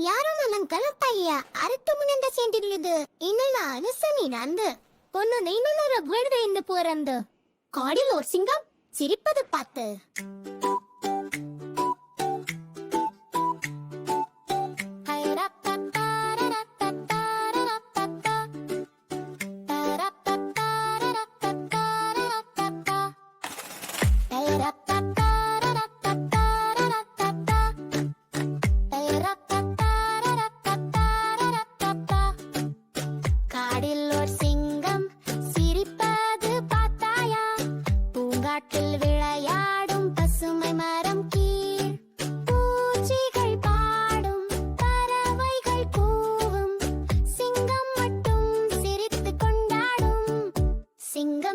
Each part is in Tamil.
ಯಾರೋ ನನ್ನ ಕಲಪಯ್ಯ ಅರತ್ತು ಮುಂದೆ ಸೇಂಟಿರ್ಲಿದು ಇನ್ನಲ್ಲ ಅನಸನಿ ನಂದು ஒன்னு நீனும் வீடு இந்த போறந்து காடில் ஒரு சிங்கம் சிரிப்பது பார்த்து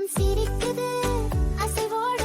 சிரிக்குது அசைவோடு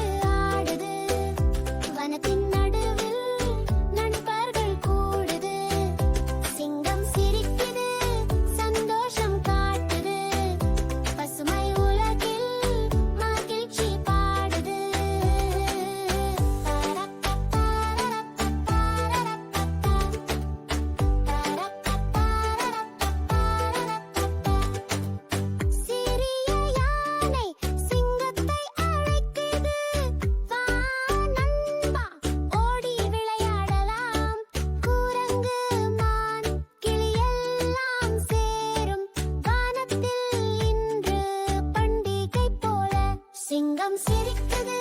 உலகம் சிரித்தது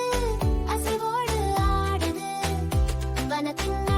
அசைவோடு ஆடுது வனத்தின்